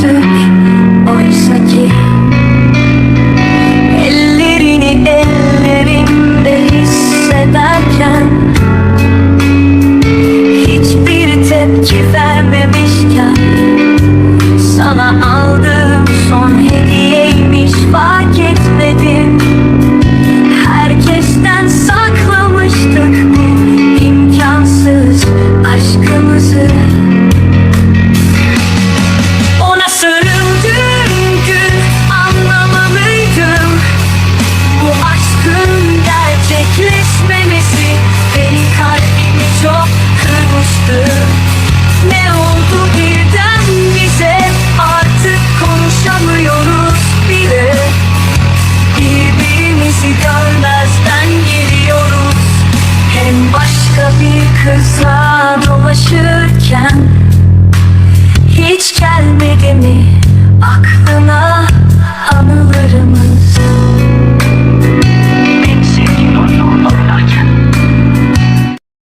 to kızla dolaşırken Hiç gelmedi mi?